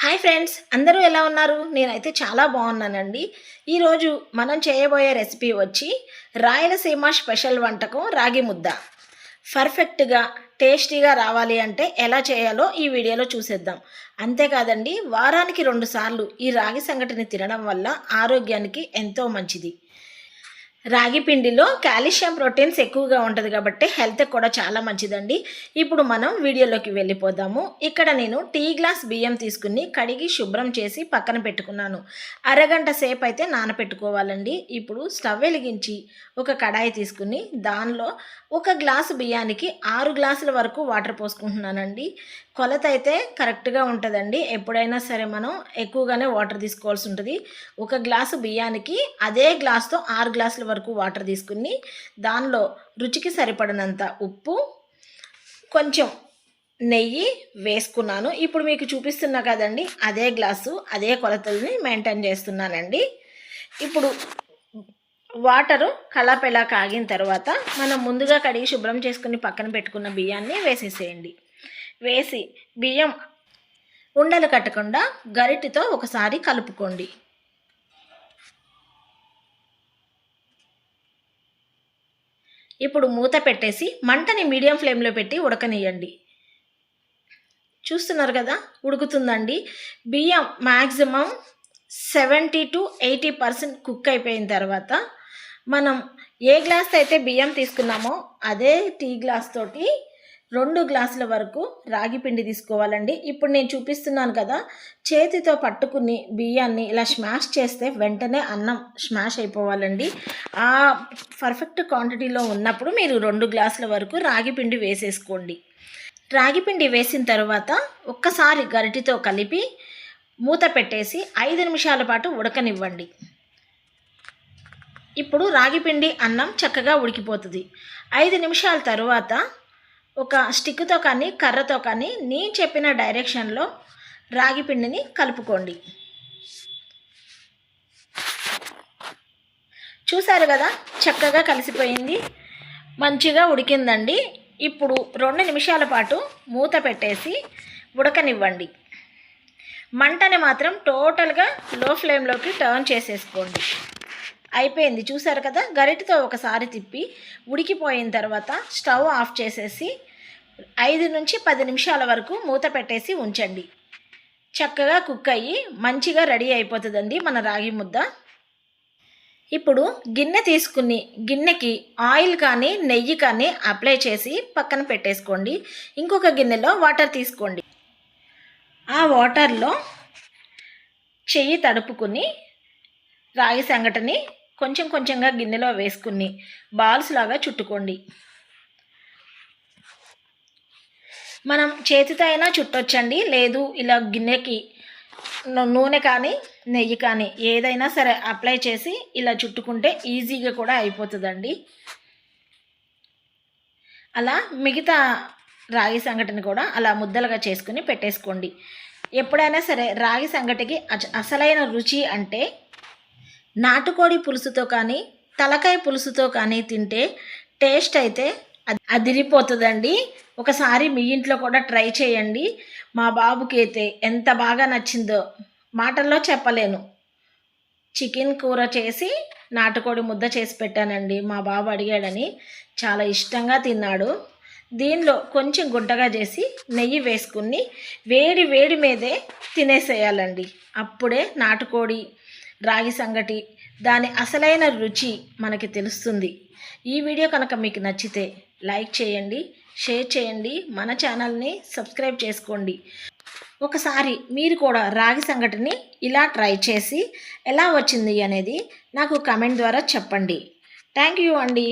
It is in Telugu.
హాయ్ ఫ్రెండ్స్ అందరూ ఎలా ఉన్నారు? నేనైతే చాలా బాగున్నానండి. ఈరోజు మనం చేయబోయే రెసిపీ వచ్చి రాయలసీమ స్పెషల్ వంటకం రాగి ముద్ద. పర్ఫెక్ట్గా టేస్టీగా రావాలి అంటే ఎలా చేయాలో ఈ వీడియోలో చూసేద్దాం. అంతేకాదండి వారానికి రెండుసార్లు ఈ రాగి సంఘటన తినడం వల్ల ఆరోగ్యానికి ఎంతో మంచిది. రాగి పిండిలో కాల్షియం ప్రోటీన్స్ ఎక్కువగా ఉంటుంది కాబట్టి హెల్త్ కూడా చాలా మంచిదండి. ఇప్పుడు మనం వీడియోలోకి వెళ్ళిపోదాము. ఇక్కడ నేను టీ గ్లాస్ బియ్యం తీసుకుని కడిగి శుభ్రం చేసి పక్కన పెట్టుకున్నాను. అరగంట సేపు అయితే నానపెట్టుకోవాలండి. ఇప్పుడు స్టవ్ వెలిగించి ఒక కడాయి తీసుకుని దానిలో ఒక గ్లాసు బియ్యానికి ఆరు గ్లాసుల వరకు వాటర్ పోసుకుంటున్నానండి. కొలత అయితే కరెక్ట్గా ఉంటుందండి. ఎప్పుడైనా సరే మనం ఎక్కువగానే వాటర్ తీసుకోవాల్సి ఉంటుంది. ఒక గ్లాసు బియ్యానికి అదే గ్లాస్తో ఆరు గ్లాసుల వరకు వరకు వాటర్ తీసుకుని దానిలో రుచికి సరిపడినంత ఉప్పు కొంచెం నెయ్యి వేసుకున్నాను. ఇప్పుడు మీకు చూపిస్తున్నా కదండి అదే గ్లాసు అదే కొలతల్ని మెయింటైన్ చేస్తున్నానండి. ఇప్పుడు వాటరు కళాపెలా కాగిన తర్వాత మనం ముందుగా కడిగి శుభ్రం చేసుకుని పక్కన పెట్టుకున్న బియ్యాన్ని వేసేసేయండి. వేసి బియ్యం ఉండలు కట్టకుండా గరిటితో ఒకసారి కలుపుకోండి. ఇప్పుడు మూత పెట్టేసి మంటని మీడియం ఫ్లేమ్లో పెట్టి ఉడకనియండి చూస్తున్నారు కదా ఉడుకుతుందండి. బియ్యం maximum seventy to eighty percent cook అయిపోయిన తర్వాత మనం ఏ గ్లాస్ అయితే బియ్యం తీసుకున్నామో అదే టీ గ్లాస్ తోటి రెండు గ్లాసుల వరకు రాగి పిండి తీసుకోవాలండి. ఇప్పుడు నేను చూపిస్తున్నాను కదా చేతితో పట్టుకుని బియ్యాన్ని ఇలా స్మాష్ చేస్తే వెంటనే అన్నం స్మాష్ అయిపోవాలండి. ఆ పర్ఫెక్ట్ క్వాంటిటీలో ఉన్నప్పుడు మీరు రెండు గ్లాసుల వరకు రాగి పిండి వేసేసుకోండి. రాగి పిండి వేసిన తర్వాత ఒక్కసారి గరిటితో కలిపి మూత పెట్టేసి ఐదు నిమిషాల పాటు ఉడకనివ్వండి. ఇప్పుడు రాగిపిండి అన్నం చక్కగా ఉడికిపోతుంది. ఐదు నిమిషాల తర్వాత ఒక స్టిక్తో కానీ కర్రతో కానీ నేను చెప్పిన డైరెక్షన్లో రాగి పిండిని కలుపుకోండి. చూసారు కదా చక్కగా కలిసిపోయింది మంచిగా ఉడికిందండి. ఇప్పుడు రెండు నిమిషాల పాటు మూత పెట్టేసి ఉడకనివ్వండి. మంటని మాత్రం టోటల్గా లో ఫ్లేమ్లోకి టర్న్ చేసేసుకోండి. అయిపోయింది. చూసారు కదా? గరిటతో ఒకసారి తిప్పి ఉడికిపోయిన తర్వాత స్టవ్ ఆఫ్ చేసేసి ఐదు నుంచి పది నిమిషాల వరకు మూత పెట్టేసి ఉంచండి. చక్కగా కుక్ అయ్యి మంచిగా రెడీ అయిపోతుందండి మన రాగి ముద్ద. ఇప్పుడు గిన్నె తీసుకుని గిన్నెకి ఆయిల్ కానీ నెయ్యి కానీ అప్లై చేసి పక్కన పెట్టేసుకోండి. ఇంకొక గిన్నెలో వాటర్ తీసుకోండి. ఆ వాటర్లో చెయ్యి తడుపుకుని రాగి సంగటిని కొంచెం కొంచెంగా గిన్నెలో వేసుకుని బాల్స్ లాగా చుట్టుకోండి. మనం చేతితో అయినా చుట్టొచ్చండి లేదు ఇలా గిన్నెకి నూనె కానీ నెయ్యి కానీ ఏదైనా సరే అప్లై చేసి ఇలా చుట్టుకుంటే ఈజీగా కూడా అయిపోతుందండి. అలా మిగతా రాగి సంగటిని కూడా అలా ముద్దలుగా చేసుకుని పెట్టేసుకోండి. ఎప్పుడైనా సరే రాగి సంగటికి అసలైన రుచి అంటే నాటుకోడి పులుసుతో కానీ తలకాయ పులుసుతో కానీ తింటే టేస్ట్ అయితే అదిరిపోతుందండి. ఒకసారి మీ ఇంట్లో కూడా ట్రై చేయండి. మా బాబుకి అయితే ఎంత బాగా నచ్చిందో మాటల్లో చెప్పలేను. చికెన్ కూర చేసి నాటుకోడి ముద్ద చేసి పెట్టానండి. మా బాబు అడిగాడని చాలా ఇష్టంగా తిన్నాడు. దీనిలో కొంచెం గుడ్డగా చేసి నెయ్యి వేసుకుని వేడి వేడి మీదే తినేసేయాలండి. అప్పుడే నాటుకోడి రాగి సంగటి దాని అసలైన రుచి మనకి తెలుస్తుంది. ఈ వీడియో కనుక మీకు నచ్చితే లైక్ చేయండి షేర్ చేయండి మన ఛానల్ని సబ్స్క్రైబ్ చేసుకోండి. ఒకసారి మీరు కూడా రాగి సంగటిని ఇలా ట్రై చేసి ఎలా వచ్చింది అనేది నాకు కమెంట్ ద్వారా చెప్పండి. థ్యాంక్ యూ అండి.